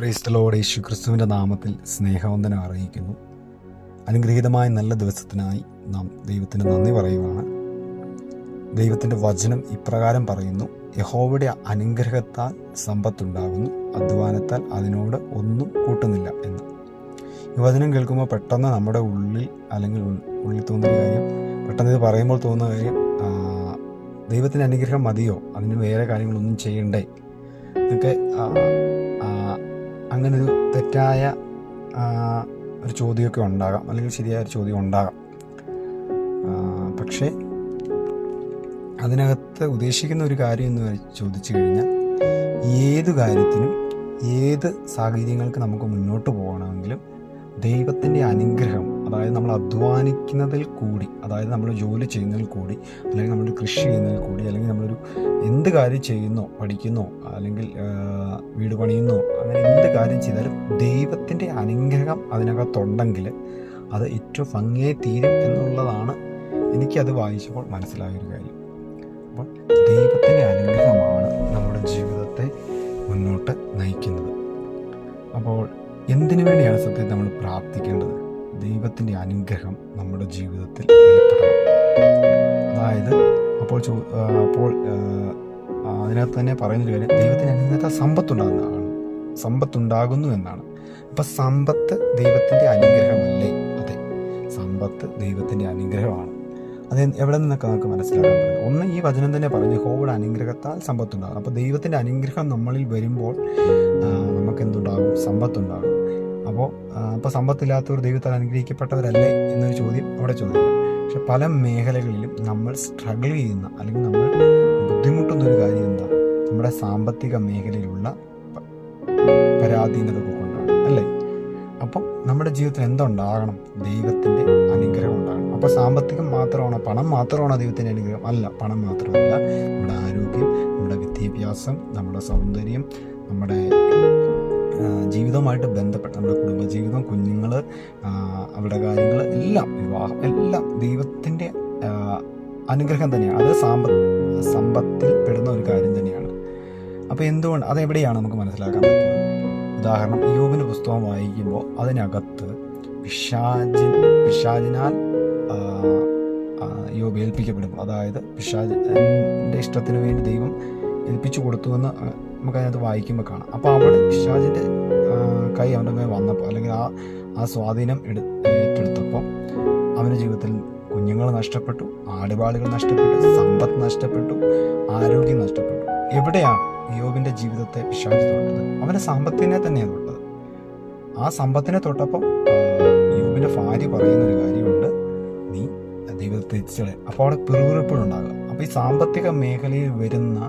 ക്രൈസ്തലോട് യേശു ക്രിസ്തുവിന്റെ നാമത്തിൽ സ്നേഹവന്ദനം അറിയിക്കുന്നു. അനുഗ്രഹീതമായ നല്ല ദിവസത്തിനായി നാം ദൈവത്തിന് നന്ദി പറയുവാണ്. ദൈവത്തിന്റെ വചനം ഇപ്രകാരം പറയുന്നു. യഹോവയുടെ അനുഗ്രഹത്താൽ സമ്പത്തുണ്ടാകുന്നു. അധ്വാനത്താൽ അതിനോട് ഒന്നും കൂട്ടുന്നില്ല എന്ന്. ഈ വചനം കേൾക്കുമ്പോൾ പെട്ടെന്ന് നമ്മുടെ ഉള്ളിൽ അല്ലെങ്കിൽ ഉള്ളിൽ തോന്നുന്ന കാര്യം പെട്ടെന്ന് ഇത് പറയുമ്പോൾ തോന്നുന്ന കാര്യം ദൈവത്തിന്റെ അനുഗ്രഹം മതിയോ? അതിന് വേറെ കാര്യങ്ങളൊന്നും ചെയ്യണ്ടേ? എന്നൊക്കെ ആ, ആ, അങ്ങനെ ഒരു തെറ്റായ ഒരു ചോദ്യമൊക്കെ ഉണ്ടാകാം. അല്ലെങ്കിൽ ശരിയായ ഒരു ചോദ്യം ഉണ്ടാകാം. പക്ഷേ അതിനകത്ത് ഉദ്ദേശിക്കുന്ന ഒരു കാര്യം എന്ന് ചോദിച്ചു കഴിഞ്ഞാൽ ഏത് കാര്യത്തിനും ഏത് സാഹചര്യങ്ങൾക്ക് നമുക്ക് മുന്നോട്ട് പോകണമെങ്കിലും ദൈവത്തിന്റെ അനുഗ്രഹം അതായത് നമ്മൾ അധ്വാനിക്കുന്നതിൽ കൂടി അതായത് നമ്മൾ ജോലി ചെയ്യുന്നതിൽ കൂടി അല്ലെങ്കിൽ നമ്മൾ കൃഷി ചെയ്യുന്നതിൽ കൂടി അല്ലെങ്കിൽ നമ്മളൊരു എന്ത് കാര്യം ചെയ്യുന്നോ പഠിക്കുന്നോ അല്ലെങ്കിൽ വീട് പണിയുന്നോ അങ്ങനെ എന്ത് കാര്യം ചെയ്താലും ദൈവത്തിന്റെ അനുഗ്രഹം അതിനകത്തുണ്ടെങ്കിൽ അത് ഏറ്റവും ഭംഗിയായി തീരും എന്നുള്ളതാണ് എനിക്കത് വായിച്ചപ്പോൾ മനസ്സിലായൊരു കാര്യം. അപ്പോൾ ദൈവത്തിന്റെ പ്രാർത്ഥിക്കേണ്ടത് ദൈവത്തിന്റെ അനുഗ്രഹം നമ്മുടെ ജീവിതത്തിൽ വെളിപ്പെടണം. അതായത് അപ്പോൾ ചോ അപ്പോൾ അതിനകത്ത് തന്നെ പറയുന്നൊരു കാര്യം ദൈവത്തിന്റെ അനുഗ്രഹത്തെ സമ്പത്തുണ്ടാകുന്നതാണ് സമ്പത്തുണ്ടാകുന്നു എന്നാണ്. അപ്പം സമ്പത്ത് ദൈവത്തിന്റെ അനുഗ്രഹമല്ലേ? അതെ. സമ്പത്ത് ദൈവത്തിന്റെ അനുഗ്രഹമാണ്. അത് എവിടെ നിന്നൊക്കെ നമുക്ക് മനസ്സിലാക്കാൻ പറ്റും? ഒന്ന് ഈ വചനം തന്നെ പറഞ്ഞു ഹോവിടെ അനുഗ്രഹത്താൽ സമ്പത്തുണ്ടാകും. അപ്പോൾ ദൈവത്തിന്റെ അനുഗ്രഹം നമ്മളിൽ വരുമ്പോൾ നമുക്ക് എന്തുണ്ടാകും സമ്പത്തുണ്ടാകും. അപ്പോൾ അപ്പോൾ സമ്പത്തില്ലാത്തവർ ദൈവത്താൽ അനുഗ്രഹിക്കപ്പെട്ടവരല്ലേ എന്നൊരു ചോദ്യം അവിടെ ചോദിക്കാം പക്ഷെ പല മേഖലകളിലും നമ്മൾ സ്ട്രഗിൾ ചെയ്യുന്ന അല്ലെങ്കിൽ നമ്മൾ ബുദ്ധിമുട്ടുന്ന ഒരു കാര്യം എന്താ? നമ്മുടെ സാമ്പത്തിക മേഖലയിലുള്ള പരാധീനത കൊണ്ടാണ് അല്ലേ? അപ്പം നമ്മുടെ ജീവിതത്തിൽ എന്തുണ്ടാകണം? ദൈവത്തിന്റെ അനുഗ്രഹം ഉണ്ടാകണം. അപ്പോൾ സാമ്പത്തികം മാത്രമാണോ? പണം മാത്രമാണോ ദൈവത്തിന്റെ അനുഗ്രഹം? അല്ല പണം മാത്രമല്ല. നമ്മുടെ ആരോഗ്യം നമ്മുടെ വിദ്യാഭ്യാസം നമ്മുടെ സൗന്ദര്യം നമ്മുടെ ജീവിതവുമായിട്ട് ബന്ധപ്പെട്ട നമ്മുടെ കുടുംബജീവിതം കുഞ്ഞുങ്ങൾ അവരുടെ കാര്യങ്ങൾ എല്ലാം വിവാഹം എല്ലാം ദൈവത്തിന്റെ അനുഗ്രഹം തന്നെയാണ്. അത് സാമ്പ സമ്പത്തിൽ പെടുന്ന ഒരു കാര്യം തന്നെയാണ്. അപ്പോൾ എന്തുകൊണ്ട് അതെവിടെയാണ് നമുക്ക് മനസ്സിലാക്കാൻ പറ്റുന്നത്? ഉദാഹരണം യോബിന്റെ പുസ്തകം വായിക്കുമ്പോൾ അതിനകത്ത് പിശാജി പിശാജിനാൽ യോബ് ഏൽപ്പിക്കപ്പെടുമ്പോൾ അതായത് പിശാജിന്റെ ഇഷ്ടത്തിന് വേണ്ടി ദൈവം ഏൽപ്പിച്ചു കൊടുത്തു എന്ന് നമുക്കതിനകത്ത് വായിക്കുമ്പോൾ കാണാം. അപ്പോൾ അവിടെ പിശാജിന്റെ കൈ അവന്റെ മേൽ വന്നപ്പോൾ അല്ലെങ്കിൽ ആ ആ സ്വാധീനം എടു ഏറ്റെടുത്തപ്പോൾ അവന്റെ ജീവിതത്തിൽ കുഞ്ഞുങ്ങൾ നഷ്ടപ്പെട്ടു ആടുപാടുകൾ നഷ്ടപ്പെട്ടു സമ്പത്ത് നഷ്ടപ്പെട്ടു ആരോഗ്യം നഷ്ടപ്പെട്ടു. എവിടെയാണ് യോബിന്റെ ജീവിതത്തെ പിശാജ് തൊട്ടത്? അവന്റെ സമ്പത്തിനെ തന്നെയാണ് തൊട്ടത്. ആ സമ്പത്തിനെ തൊട്ടപ്പോൾ യോബിന്റെ ഭാര്യ പറയുന്ന ഒരു കാര്യമുണ്ട്. നീ ദൈവത്തെ തിരിച്ചളെ അപ്പോൾ അവിടെ പിറുപിറുപ്പുകളുണ്ടാകുക അപ്പോൾ ഈ സാമ്പത്തിക മേഖലയിൽ വരുന്ന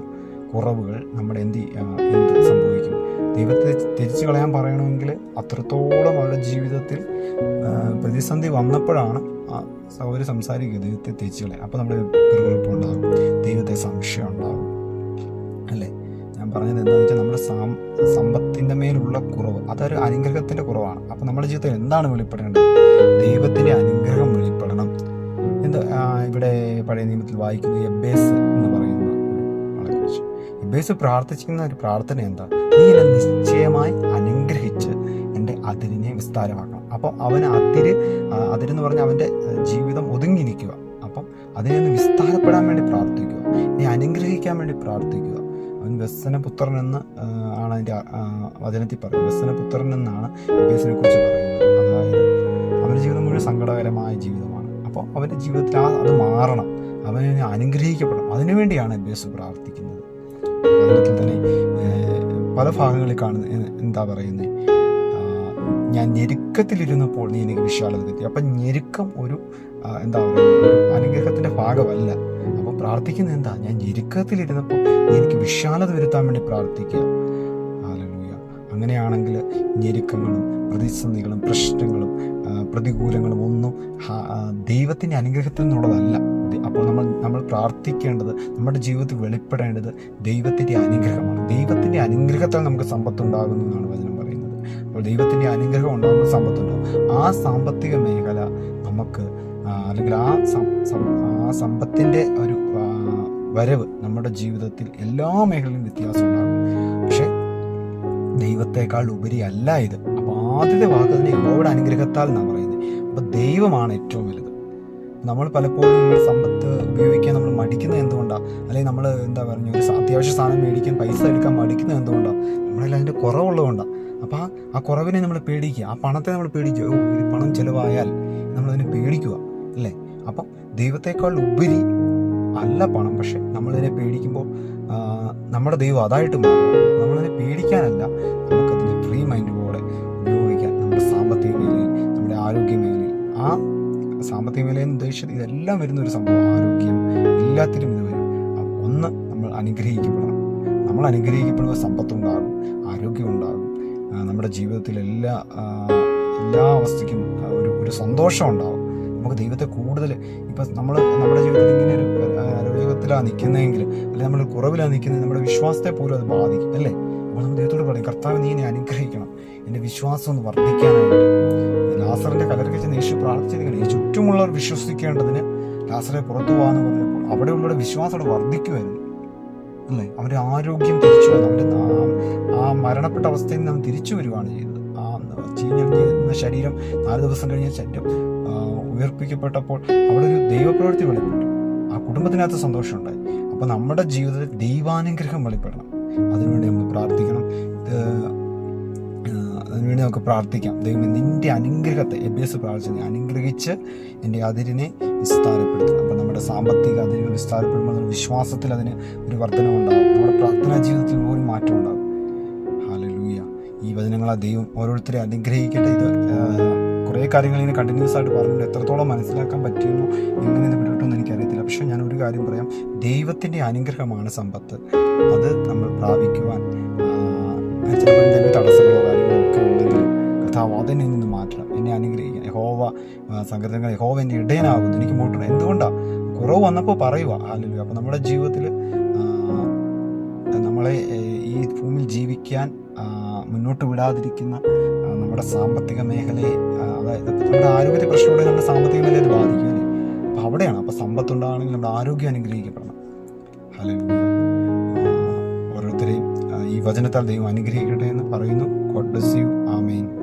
കുറവുകൾ നമ്മുടെ എന്ത് എന്ത് സംഭവിക്കും? ദൈവത്തെ തിരിച്ചു കളയാൻ പറയണമെങ്കിൽ അത്രത്തോളം അവരുടെ ജീവിതത്തിൽ പ്രതിസന്ധി വന്നപ്പോഴാണ് സൗകര്യം സംസാരിക്കുക ദൈവത്തെ തിരിച്ചു കളയാൻ. അപ്പോൾ നമ്മുടെ പിറുപിറുപ്പുണ്ടാകും ദൈവത്തെ സംശയം ഉണ്ടാകും. അല്ലേ? ഞാൻ പറഞ്ഞത് എന്താണെന്ന് വെച്ചാൽ നമ്മുടെ സാം സമ്പത്തിന്റെ മേലുള്ള കുറവ് അതൊരു അനുഗ്രഹത്തിന്റെ കുറവാണ്. അപ്പോൾ നമ്മുടെ ജീവിതത്തിൽ എന്താണ് വെളിപ്പെടേണ്ടത്? ദൈവത്തിന്റെ അനുഗ്രഹം വെളിപ്പെടണം. എന്താ ഇവിടെ പഴയ നിയമത്തിൽ വായിക്കുന്നത് എബേസ് എന്ന് പറയുന്ന ഒരു കുറിച്ച് പ്രാർത്ഥിക്കുന്ന ഒരു പ്രാർത്ഥന എന്താ? നീ എന്നെ നിശ്ചയമായി അനുഗ്രഹിച്ച് എന്റെ അതിരിനെ വിസ്താരമാക്കണം. അപ്പോൾ അവൻ അതിര് അതിരെന്ന് പറഞ്ഞാൽ അവന്റെ ജീവിതം ഒതുങ്ങി ഒതുങ്ങിയിരിക്കുക. അപ്പം അതിനെ ഒന്ന് വിസ്താരപ്പെടാൻ വേണ്ടി പ്രാർത്ഥിക്കുക. നീ അനുഗ്രഹിക്കാൻ വേണ്ടി പ്രാർത്ഥിക്കുക. അവൻ വ്യസനപുത്രൻ എന്ന് ആണ് അതിന്റെ വചനത്തിൽ പറയുന്നത്. വ്യസനപുത്രൻ എന്നാണ് ബേസിനെ കുറിച്ച് പറയുന്നത്. അതായത് അവന്റെ ജീവിതം മുഴുവൻ സങ്കടകരമായ ജീവിതമാണ്. അപ്പോൾ അവന്റെ ജീവിതത്തിൽ ആ അത് മാറണം. അവനെ അനുഗ്രഹിക്കപ്പെടണം. അതിനുവേണ്ടിയാണ് ബേസ് പ്രാർത്ഥിക്കുന്നത്. വചനത്തിൽ തന്നെ പല ഭാഗങ്ങളിൽ കാണുന്ന എന്താ പറയുന്നത് ഞാൻ ഞെരുക്കത്തിലിരുന്നപ്പോൾ നീ എനിക്ക് വിശാലത കിട്ടി. അപ്പം ഞെരുക്കം ഒരു എന്താ പറയുക അനുഗ്രഹത്തിന്റെ ഭാഗമല്ല. അപ്പോൾ പ്രാർത്ഥിക്കുന്നത് എന്താ? ഞാൻ ഞെരുക്കത്തിലിരുന്നപ്പോൾ എനിക്ക് വിശാലത വരുത്താൻ വേണ്ടി പ്രാർത്ഥിക്കുക. അങ്ങനെയാണെങ്കിൽ ഞെരുക്കങ്ങളും പ്രതിസന്ധികളും പ്രശ്നങ്ങളും പ്രതികൂലങ്ങളും ഒന്നും ദൈവത്തിന്റെ അനുഗ്രഹത്തിൽ നിന്നുള്ളതല്ല. അപ്പോൾ നമ്മൾ നമ്മൾ പ്രാർത്ഥിക്കേണ്ടത് നമ്മുടെ ജീവിതത്തിൽ വെളിപ്പെടേണ്ടത് ദൈവത്തിന്റെ അനുഗ്രഹമാണ്. ദൈവത്തിന്റെ അനുഗ്രഹത്താൽ നമുക്ക് സമ്പത്തുണ്ടാകുന്നു എന്നാണ് വചനം പറയുന്നത്. അപ്പോൾ ദൈവത്തിന്റെ അനുഗ്രഹം ഉണ്ടാകുന്ന സമ്പത്തുണ്ടാകും. ആ സാമ്പത്തിക മേഖല നമുക്ക് അല്ലെങ്കിൽ ആ ആ സമ്പത്തിന്റെ ഒരു വരവ് നമ്മുടെ ജീവിതത്തിൽ എല്ലാ മേഖലയിലും വ്യത്യാസം ഉണ്ടാകും. പക്ഷേ ദൈവത്തെക്കാൾ ഉപരി അല്ല ഇത് ആദ്യത്തെ വാക്ക് തന്നെ യഹോവയുടെ അനുഗ്രഹത്താൽ എന്നാണ് പറയുന്നത് അപ്പം ദൈവമാണ് ഏറ്റവും വലുത്. നമ്മൾ പലപ്പോഴും നമ്മുടെ സമ്പത്ത് ഉപയോഗിക്കാൻ നമ്മൾ മടിക്കുന്നത് എന്തുകൊണ്ടാണ് അല്ലെങ്കിൽ നമ്മൾ എന്താ പറഞ്ഞു ഒരു അത്യാവശ്യ സാധനം മേടിക്കാൻ പൈസ എടുക്കാൻ മടിക്കുന്നത് എന്തുകൊണ്ടാണ് നമ്മളെല്ലാം അതിന്റെ കുറവുള്ളതുകൊണ്ടാണ് അപ്പോൾ ആ കുറവിനെ നമ്മൾ പേടിക്കുക. ആ പണത്തെ നമ്മൾ പേടിക്കുക. ഓ ഇത് പണം ചിലവായാൽ നമ്മളതിനെ പേടിക്കുക. അല്ലേ? അപ്പം ദൈവത്തെക്കാൾ ഉപരി അല്ല പണം. പക്ഷെ നമ്മളിതിനെ പേടിക്കുമ്പോൾ നമ്മുടെ ദൈവം അതായിട്ട് മാറും. നമ്മളതിനെ പേടിക്കാനല്ല. ആ സാമ്പത്തിക മേഖലയിൽ എന്ന് ഉദ്ദേശിച്ചത് ഇതെല്ലാം വരുന്ന ഒരു സംഭവം ആരോഗ്യം എല്ലാത്തിലും ഇത് വരും. ഒന്ന് നമ്മൾ അനുഗ്രഹിക്കപ്പെടണം. നമ്മൾ അനുഗ്രഹിക്കപ്പെടുമ്പോൾ സമ്പത്തുണ്ടാകും ആരോഗ്യം ഉണ്ടാകും. നമ്മുടെ ജീവിതത്തിൽ എല്ലാ എല്ലാ അവസ്ഥയ്ക്കും ഒരു ഒരു സന്തോഷം ഉണ്ടാകും നമുക്ക് ദൈവത്തെ കൂടുതൽ ഇപ്പം നമ്മൾ നമ്മുടെ ജീവിതത്തിൽ ഇങ്ങനെ ഒരു ആരോഗ്യത്തിലാണ് നിൽക്കുന്നതെങ്കിൽ അല്ലെങ്കിൽ നമ്മൾ കുറവിലാണ് നിൽക്കുന്നത് നമ്മുടെ വിശ്വാസത്തെ പോലും അത് ബാധിക്കും അല്ലേ? നമ്മൾ ദൈവത്തോട് പറയും കർത്താവ് നീ എന്നെ അനുഗ്രഹിക്കണം. എന്റെ വിശ്വാസം ഒന്ന് വർദ്ധിക്കാനായിട്ട്. ലാസറിന്റെ കലർക്ക് ചെന്ന് യേശു പ്രാർത്ഥിച്ചിരിക്കണം ഈ ചുറ്റുമുള്ളവർ വിശ്വസിക്കേണ്ടതിന് ലാസറെ പുറത്തു പോകാന്ന് പറഞ്ഞപ്പോൾ അവിടെയുള്ളവരുടെ വിശ്വാസം അവിടെ വർദ്ധിക്കുമായിരുന്നു അല്ലേ? അവരുടെ ആരോഗ്യം തിരിച്ചു വന്നു. അവരുടെ ആ- മരണപ്പെട്ട അവസ്ഥയിൽ നിന്ന് തിരിച്ചു വരികയാണ് ചെയ്തത്. ആ ചീഞ്ഞിരുന്ന ശരീരം നാല് ദിവസം കഴിഞ്ഞ ശരീരം ഉയർപ്പിക്കപ്പെട്ടപ്പോൾ അവിടെ ഒരു ദൈവപ്രവൃത്തി വെളിപ്പെട്ടു. ആ കുടുംബത്തിനകത്ത് സന്തോഷമുണ്ടായി. അപ്പോൾ നമ്മുടെ ജീവിതത്തിൽ ദൈവാനുഗ്രഹം വെളിപ്പെടണം. അതിനുവേണ്ടി നമ്മൾ പ്രാർത്ഥിക്കണം. അതിനുവേണ്ടി നമുക്ക് പ്രാർത്ഥിക്കാം. ദൈവം നിന്റെ അനുഗ്രഹത്തെ എബിയസ് പ്രാർത്ഥിച്ചു നീ അനുഗ്രഹിച്ച് എന്റെ അതിരിനെ വിസ്താരപ്പെടുത്തണം അപ്പം നമ്മുടെ സാമ്പത്തിക അതിരുകൾ വിസ്താരപ്പെടുമ്പോൾ നമ്മുടെ വിശ്വാസത്തിൽ അതിന് ഒരു വർധനമുണ്ടാകും നമ്മുടെ പ്രാർത്ഥനാ ജീവിതത്തിൽ ഒരു മാറ്റം ഉണ്ടാകും ഹാലലൂയ ഈ വചനങ്ങളെ ദൈവം ഓരോരുത്തരെ അനുഗ്രഹിക്കട്ടെ. ഇത് കുറേ കാര്യങ്ങൾ ഇങ്ങനെ കണ്ടിന്യൂസ് ആയിട്ട് പറഞ്ഞുകൊണ്ട് എത്രത്തോളം മനസ്സിലാക്കാൻ പറ്റുന്നു എങ്ങനെ ഇത് പിടികിട്ടുമെന്ന് എനിക്കറിയത്തില്ല. പക്ഷേ ഞാൻ ഒരു കാര്യം പറയാം. ദൈവത്തിന്റെ അനുഗ്രഹമാണ് സമ്പത്ത്. അത് നമ്മൾ പ്രാപിക്കുവാൻ എന്തെങ്കിലും തടസ്സങ്ങളോ കാര്യങ്ങളോ ഒക്കെ ഉണ്ടെങ്കിൽ കഥാവ് അതിനെ നിന്ന് മാറ്റണം. എന്നെ അനുഗ്രഹിക്കുക യഹോവ സങ്കീർത്തനങ്ങൾ യഹോവ എന്റെ ഇടയനാകുന്നു. എനിക്ക് മൂട്ടണം എന്തുകൊണ്ടാണ് കുറവ് വന്നപ്പോൾ പറയുക ആലല്ലോ അപ്പോൾ നമ്മുടെ ജീവിതത്തിൽ നമ്മളെ ഈ ഭൂമിയിൽ ജീവിക്കാൻ മുന്നോട്ട് വിടാതിരിക്കുന്ന നമ്മുടെ സാമ്പത്തിക മേഖലയെ നമ്മുടെ ആരോഗ്യത്തെ പ്രശ്നമുണ്ടെങ്കിൽ നമ്മുടെ സാമ്പത്തിക മേഖലയെ അത് ബാധിക്കും അപ്പോൾ അവിടെയാണ്. അപ്പോൾ സമ്പത്തുണ്ടാകണമെങ്കിൽ നമ്മുടെ ആരോഗ്യം അനുഗ്രഹിക്കപ്പെടണം. ഹലോ ആ, ഓരോരുത്തരെയും ആ, ഈ വചനത്താൽ ദൈവം അനുഗ്രഹിക്കട്ടെ എന്ന് പറയുന്നു. God bless you amen.